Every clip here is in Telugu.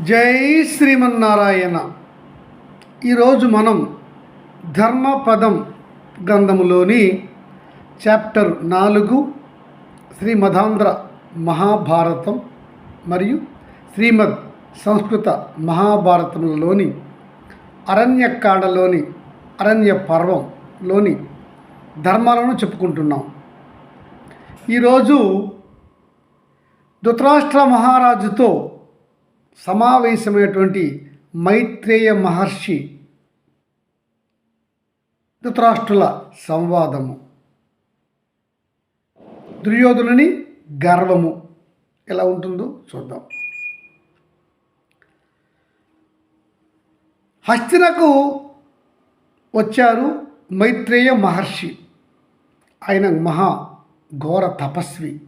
జై శ్రీమన్నారాయణ. ఈరోజు మనం ధర్మపదం గ్రంథములోని చాప్టర్ నాలుగు శ్రీమధాంధ్ర మహాభారతం మరియు శ్రీమద్ సంస్కృత మహాభారతంలోని అరణ్యకాండలోని అరణ్య పర్వంలోని ధర్మాలను చెప్పుకుంటున్నాం. ఈరోజు ధృతరాష్ట్ర మహారాజుతో సమావేశమైనటువంటి మైత్రేయ మహర్షి ధృతరాష్ట్రుల సంవాదము. దుర్యోధనుని గర్వము. ఎలా ఉంటుందో చూద్దాం. హస్తినకు వచ్చారు మైత్రేయ మహర్షి. ఆయన మహా ఘోర తపస్వి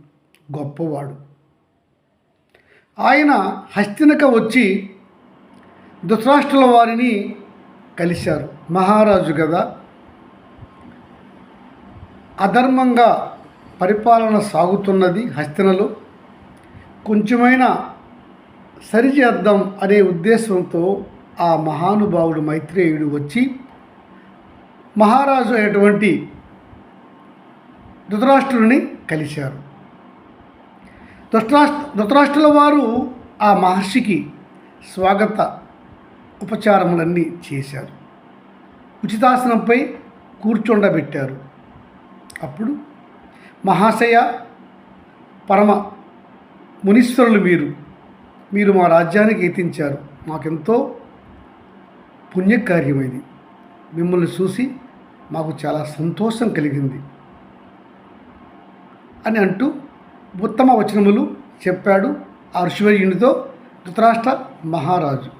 గొప్పవాడు. ఆయన హస్తినక వచ్చి ధృతరాష్ట్రుల వారిని కలిశారు. మహారాజు కదా అధర్మంగా పరిపాలన సాగుతున్నది హస్తినలో. కొంచెమైనా సరిచేద్దాం అనే ఉద్దేశంతో ఆ మహానుభావుడు మైత్రేయుడు వచ్చి మహారాజు అయినటువంటి ధృతరాష్ట్రుని కలిశారు. ధృతరాష్ట్ర ధృతరాష్ట్రుల వారు ఆ మహర్షికి స్వాగత ఉపచారములన్నీ చేశారు. ఉచితాసనంపై కూర్చుండబెట్టారు. అప్పుడు మహాశయ పరమ మునీశ్వరులు మీరు మీరు మా రాజ్యానికి ఎత్తించారు మాకెంతో పుణ్యకార్యమైంది. మిమ్మల్ని చూసి మాకు చాలా సంతోషం కలిగింది. అని అంటూ ఉత్తమ వచనములు చెప్పాడు ఆ ఋషివర్యునితో ధృతరాష్ట్ర మహారాజు.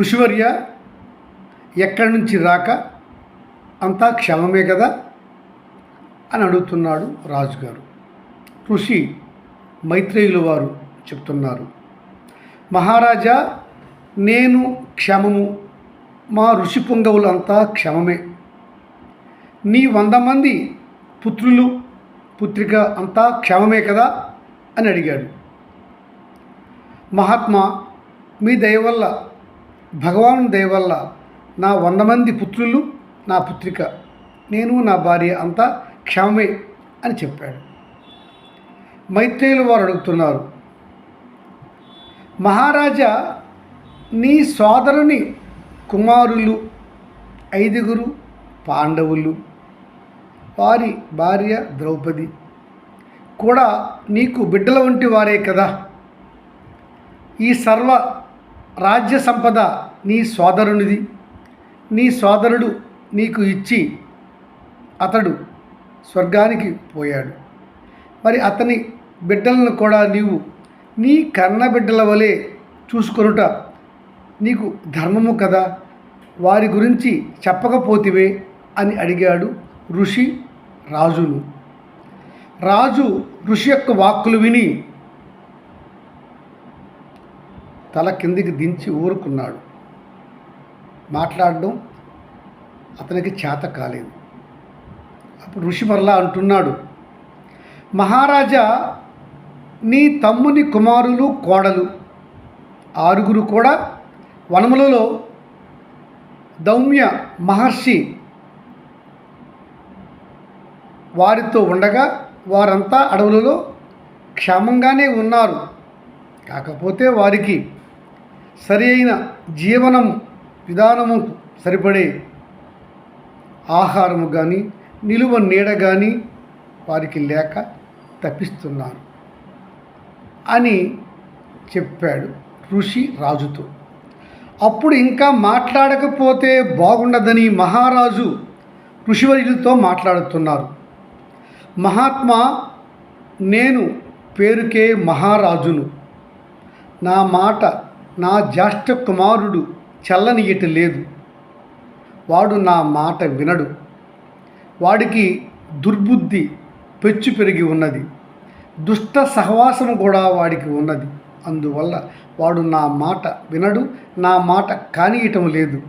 ఋషివర్య ఎక్కడి నుంచి రాక అంతా క్షమమే కదా? అని అడుగుతున్నాడు రాజుగారు. ఋషి మైత్రేయులు వారు చెప్తున్నారు. మహారాజా నేను క్షమము మా ఋషి పుంగవులు అంతా క్షమమే. నీ వంద మంది పుత్రులు పుత్రిక అంతా క్షమమే కదా? అని అడిగాడు. మహాత్మా మీ దయ వల్ల భగవాన్ దయ వల్ల నా వంద మంది పుత్రులు నా పుత్రిక నేను నా భార్య అంతా క్షమమే అని చెప్పాడు. మైత్రేయులు వారు అడుగుతున్నారు మహారాజా నీ సోదరుని కుమారులు ఐదుగురు పాండవులు వారి భార్య ద్రౌపది. కూడా నీకు బిడ్డల వంటి వారే కదా. ఈ సర్వ రాజ్య సంపద నీ సోదరునిది నీ సోదరుడు నీకు ఇచ్చి అతడు స్వర్గానికి పోయాడు. మరి అతని బిడ్డలను కూడా నీవు నీ కన్న బిడ్డల వలె చూసుకొనుట నీకు ధర్మము కదా. వారి గురించి చెప్పకపోతివే అని అడిగాడు ఋషి రాజును రాజు ఋషి యొక్క వాక్కులు విని తల కిందికి దించి ఊరుకున్నాడు. మాట్లాడడం అతనికి చేత కాలేదు. అప్పుడు ఋషి మరలా అంటున్నాడు మహారాజా నీ తమ్ముని కుమారులు కోడలు ఆరుగురు కూడా వనములలో దౌమ్య మహర్షి వారితో ఉండగా వారంతా అడవులలో క్షేమంగానే ఉన్నారు. కాకపోతే వారికి సరి అయిన జీవనం విధానము సరిపడే ఆహారము కానీ నిలువ నీడ కానీ వారికి లేక తప్పిస్తున్నారు అని చెప్పాడు ఋషి రాజుతో. అప్పుడు ఇంకా మాట్లాడకపోతే బాగుండదని మహారాజు ఋషివర్యులతో మాట్లాడుతున్నారు. మహాత్మా నేను పేరుకే మహారాజును. నా మాట నా జ్యేష్ఠ కుమారుడు చల్లనియట లేదు వాడు నా మాట వినడు. వాడికి దుర్బుద్ధి పెచ్చు పెరిగి ఉన్నది. దుష్ట సహవాసం కూడా వాడికి ఉన్నది. అందువల్ల వాడు నా మాట వినడు నా మాట కానియటం లేదు.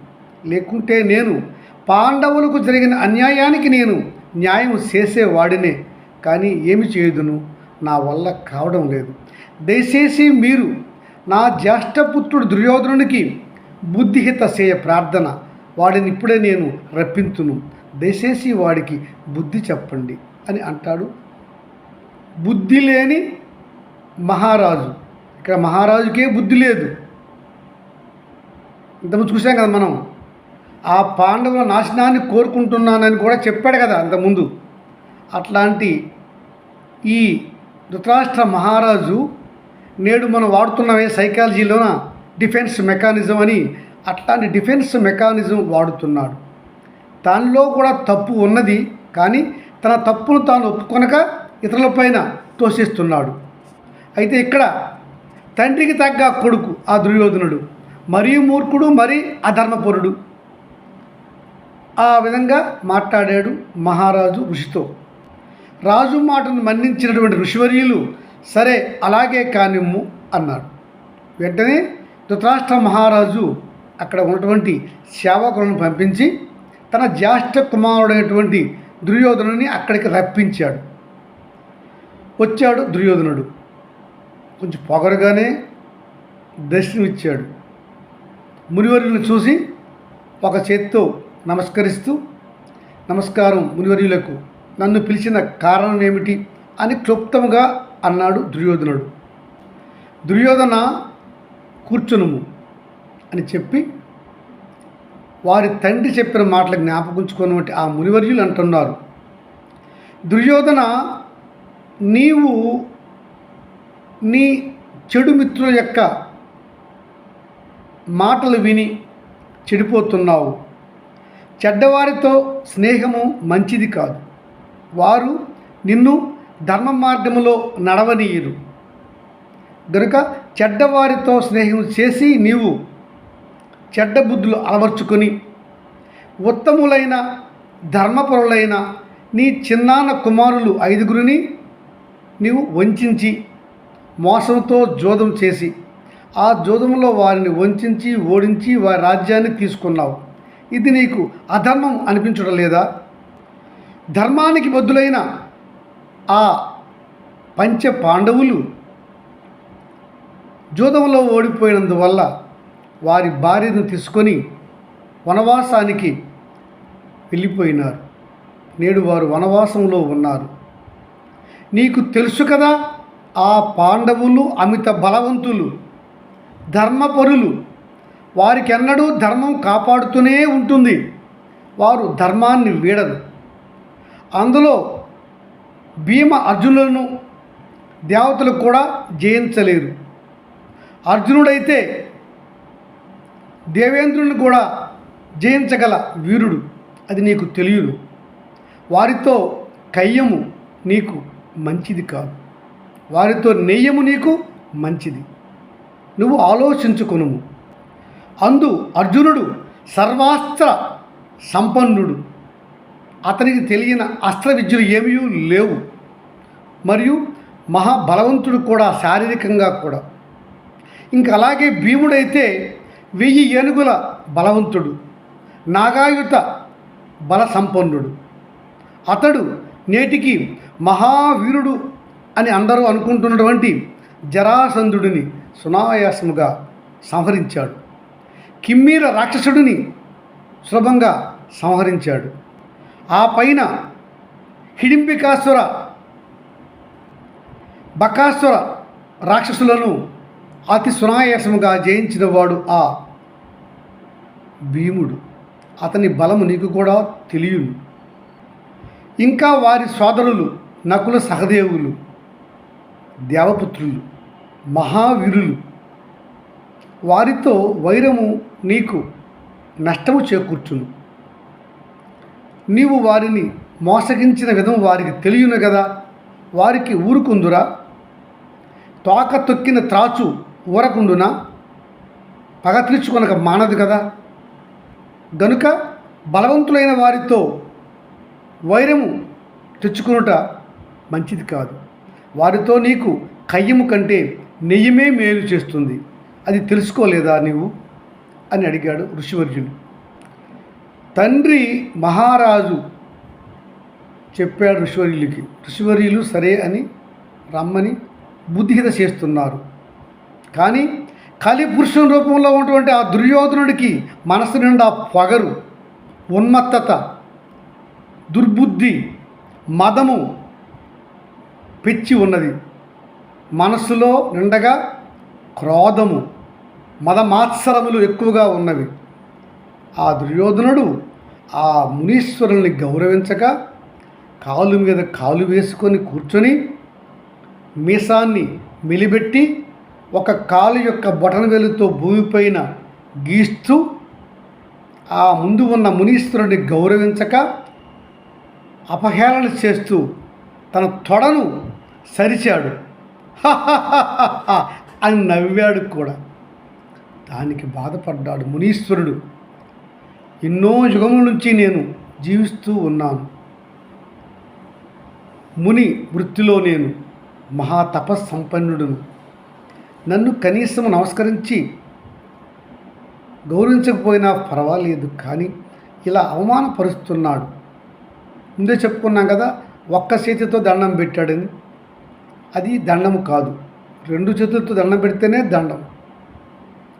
లేకుంటే నేను పాండవులకు జరిగిన అన్యాయానికి నేను న్యాయం చేసేవాడినే కానీ ఏమి చేయదును? నా వల్ల కావడం లేదు. దయచేసి మీరు నా జ్యేష్ఠపుత్రుడు దుర్యోధనునికి బుద్ధిహిత చేయ ప్రార్థన. వాడిని ఇప్పుడే నేను రప్పింతును. దయచేసి వాడికి బుద్ధి చెప్పండి అని అంటాడు. బుద్ధి లేని మహారాజు. ఇక్కడ మహారాజుకే బుద్ధి లేదు. ఇంతకుముందు చూసాం కదా మనం. ఆ పాండవుల నాశనాన్ని కోరుకుంటున్నానని కూడా చెప్పాడు కదా అంతకుముందు. అట్లాంటి ఈ ధృతరాష్ట్ర మహారాజు నేడు మనం వాడుతున్నవే సైకాలజీలోన డిఫెన్స్ మెకానిజం అని అట్లాంటి డిఫెన్స్ మెకానిజం వాడుతున్నాడు. దానిలో కూడా తప్పు ఉన్నది కానీ తన తప్పును తాను ఒప్పుకొనక ఇతరులపైన తోషిస్తున్నాడు అయితే ఇక్కడ తండ్రికి తగ్గ కొడుకు ఆ దుర్యోధనుడు మరీ మూర్ఖుడు మరీ అధర్మపరుడు. ఆ విధంగా మాట్లాడాడు మహారాజు ఋషితో. రాజు మాటను మన్నించినటువంటి ఋషివర్యులు సరే అలాగే కానిమ్ము అన్నాడు వెంటనే ధృతరాష్ట్ర మహారాజు అక్కడ ఉన్నటువంటి సేవకులను పంపించి తన జ్యేష్ఠ కుమారుడైనటువంటి దుర్యోధనుని అక్కడికి రప్పించాడు. వచ్చాడు దుర్యోధనుడు. కొంచెం పొగరుగానే దర్శనమిచ్చాడు. మునివర్యులను చూసి ఒక చేత్తో నమస్కరిస్తూ నమస్కారం మునివర్యులకు. నన్ను పిలిచిన కారణం ఏమిటి అని క్లుప్తముగా అన్నాడు దుర్యోధనుడు. దుర్యోధన కూర్చునుము అని చెప్పి వారి తండ్రి చెప్పిన మాటలు జ్ఞాపకుంచుకున్నటువంటి ఆ మునివర్యులు అంటున్నారు. దుర్యోధన నీవు నీ చెడు మిత్రుల యొక్క మాటలు విని చెడిపోతున్నావు. చెడ్డవారితో స్నేహము మంచిది కాదు. వారు నిన్ను ధర్మ మార్గములో నడవనీయరు. గనుక చెడ్డవారితో స్నేహం చేసి నీవు చెడ్డ బుద్ధులు అలవర్చుకొని ఉత్తములైన ధర్మపరులైన నీ చిన్నాన్న కుమారులు ఐదుగురిని నీవు వంచించి మోసంతో జోదం చేసి ఆ జోదంలో వారిని వంచించి ఓడించి వారి రాజ్యాన్ని తీసుకున్నావు. ఇది నీకు అధర్మం అనిపించడం లేదా? ధర్మానికి బద్దులైన ఆ పంచ పాండవులు జూదంలో ఓడిపోయినందువల్ల వారి భార్యను తీసుకొని వనవాసానికి వెళ్ళిపోయినారు. నేడు వారు వనవాసంలో ఉన్నారు. నీకు తెలుసు కదా ఆ పాండవులు అమిత బలవంతులు ధర్మపరులు వారికి ఎన్నడూ ధర్మం కాపాడుతూనే ఉంటుంది. వారు ధర్మాన్ని వీడరు. అందులో భీమ అర్జునులను దేవతలు కూడా జయించలేరు. అర్జునుడైతే దేవేంద్రుని కూడా జయించగల వీరుడు అది నీకు తెలియదు. వారితో కయ్యము నీకు మంచిది కాదు. వారితో నెయ్యము నీకు మంచిది. నువ్వు ఆలోచించుకును అందు అర్జునుడు సర్వాస్త్ర సంపన్నుడు. అతనికి తెలియని అస్త్ర విద్యలు ఏమీ లేవు. మరియు మహాబలవంతుడు కూడా శారీరకంగా కూడా. ఇంకా అలాగే భీముడైతే వెయ్యి ఏనుగుల బలవంతుడు. నాగాయుత బల సంపన్నుడు. అతడు నేటికి మహావీరుడు అని అందరూ అనుకుంటున్నటువంటి జరాసంధుడిని సునాయాసముగా సంహరించాడు. కిమ్మీర రాక్షసుడిని సులభంగా సంహరించాడు. ఆ పైన హిడింబికాసుర బకాసుర రాక్షసులను అతి సునాయాసముగా జయించిన వాడు ఆ భీముడు. అతని బలము నీకు కూడా తెలియను. ఇంకా వారి సోదరులు నకుల సహదేవులు దేవపుత్రులు మహావీరులు వారితో వైరము నీకు నష్టము చేకూర్చును. నీవు వారిని మోసగించిన విధం వారికి తెలియను కదా వారికి ఊరుకుందురా? తోక తొక్కిన త్రాచు ఊరకుండునా? పగ తీర్చుకొనక మానదు కదా? గనుక బలవంతులైన వారితో వైరము తెచ్చుకునుట మంచిది కాదు. వారితో నీకు కయ్యము కంటే నెయ్యమే మేలు చేస్తుంది. అది తెలుసుకోలేదా నీవు? అని అడిగాడు ఋషివర్యుడు తండ్రి మహారాజు చెప్పాడు ఋషివర్యులకి ఋషివర్యులు సరే అని రమ్మని బుద్ధిహిత చేస్తున్నారు. కానీ కలిపురుషుని రూపంలో ఉన్నటువంటి ఆ దుర్యోధనుడికి మనసు నిండా పొగరు ఉన్మత్తత దుర్బుద్ధి మదము పెచ్చి ఉన్నది. మనస్సులో నిండగా క్రోధము మదమాత్సరములు ఎక్కువగా ఉన్నవి. ఆ దుర్యోధనుడు ఆ మునీశ్వరుల్ని గౌరవించక కాలు మీద కాలు వేసుకొని కూర్చొని మీసాన్ని మెలిబెట్టి ఒక కాలు యొక్క బొటన వెలుతో భూమిపైన గీస్తూ ఆ ముందు ఉన్న మునీశ్వరుడిని గౌరవించక అపహేళన చేస్తూ తన తొడను సరిచాడు. అని నవ్వాడు కూడా. దానికి బాధపడ్డాడు మునీశ్వరుడు. ఎన్నో యుగముల నుంచి నేను జీవిస్తూ ఉన్నాను. ముని వృత్తిలో నేను మహా తపస్సంపన్నుడును నన్ను కనీసం నమస్కరించి గౌరవించకపోయినా పర్వాలేదు కానీ ఇలా అవమానపరుస్తున్నాడు. ముందే చెప్పుకున్నాం కదా ఒక్క చేతితో దండం పెట్టాడని. అది దండము కాదు. రెండు చేతులతో దండం పెడితేనే దండం.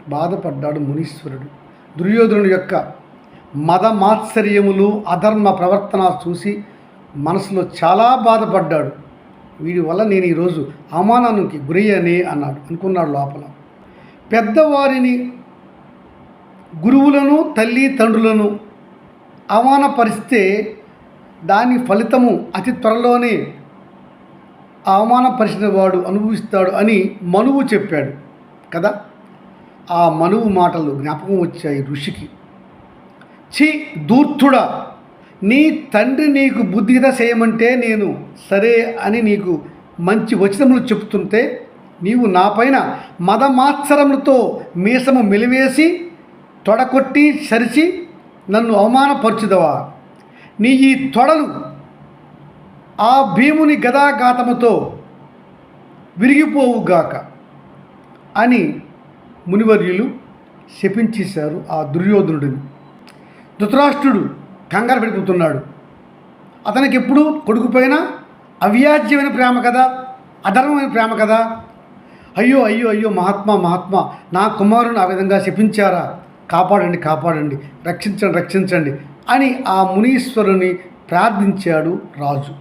బాధపడ్డాడు మునీశ్వరుడు. దుర్యోధనుడు యొక్క మద మాత్సర్యములు అధర్మ ప్రవర్తన చూసి మనసులో చాలా బాధపడ్డాడు. వీడి వల్ల నేను ఈరోజు అవమానానికి గురయ్యానే అన్నాడు. అనుకున్నాడు లోపల. పెద్దవారిని గురువులను తల్లి తండ్రులను అవమానపరిస్తే దాని ఫలితము అతి త్వరలోనే అవమానపరిచిన వాడు అనుభవిస్తాడు అని మనువు చెప్పాడు. కదా? ఆ మనువు మాటలు జ్ఞాపకం వచ్చాయి ఋషికి. ఛీ దూర్తుడా నీ తండ్రి నీకు బుద్ధిగత చేయమంటే నేను సరే అని నీకు మంచి వచనములు చెప్తుంటే నీవు నాపైన మదమాత్సరములతో మీసము మెలివేసి తొడకొట్టి సరిచి నన్ను అవమానపరచుదవా? నీ ఈ తొడలు ఆ భీముని గదాఘాతముతో విరిగిపోవుగాక అని మునివర్యులు శపించేశారు ఆ దుర్యోధనుడిని. ధృతరాష్ట్రుడు కంగారు పడిపోతున్నాడు అతనికి ఎప్పుడు కొడుకుపైన అవ్యాజ్యమైన ప్రేమ కదా అధర్మమైన ప్రేమ కదా? అయ్యో అయ్యో అయ్యో మహాత్మా మహాత్మా నా కుమారుని ఆ విధంగా శపించారా? కాపాడండి కాపాడండి రక్షించండి రక్షించండి అని ఆ మునీశ్వరుని ప్రార్థించాడు రాజు.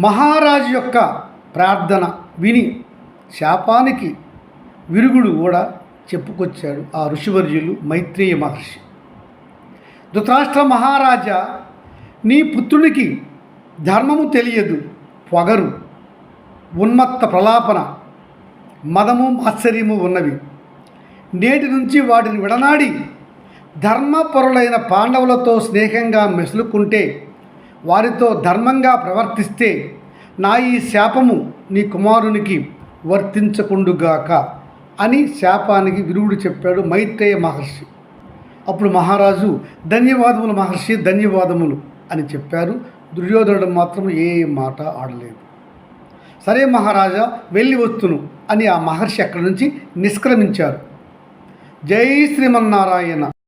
మహారాజు యొక్క ప్రార్థన విని శాపానికి విరుగుడు కూడా చెప్పుకొచ్చాడు ఆ ఋషివర్యులు మైత్రేయ మహర్షి. ధృతరాష్ట్ర మహారాజా నీ పుత్రునికి ధర్మము తెలియదు పొగరు ఉన్మత్త ప్రలాపన మదము ఆశ్చర్యము ఉన్నవి. నేటి నుంచి వాటిని విడనాడి ధర్మపరులైన పాండవులతో స్నేహంగా మెసులుకుంటే వారితో ధర్మంగా ప్రవర్తిస్తే నా ఈ శాపము నీ కుమారునికి వర్తించకుండుగాక. అని శాపానికి విరుగుడు చెప్పాడు మైత్రేయ మహర్షి. అప్పుడు మహారాజు ధన్యవాదములు మహర్షి ధన్యవాదములు అని చెప్పారు. దుర్యోధనుడు మాత్రం ఏ మాట ఆడలేదు. సరే మహారాజా వెళ్ళి వస్తును అని ఆ మహర్షి అక్కడి నుంచి నిష్క్రమించారు. జై శ్రీమన్నారాయణ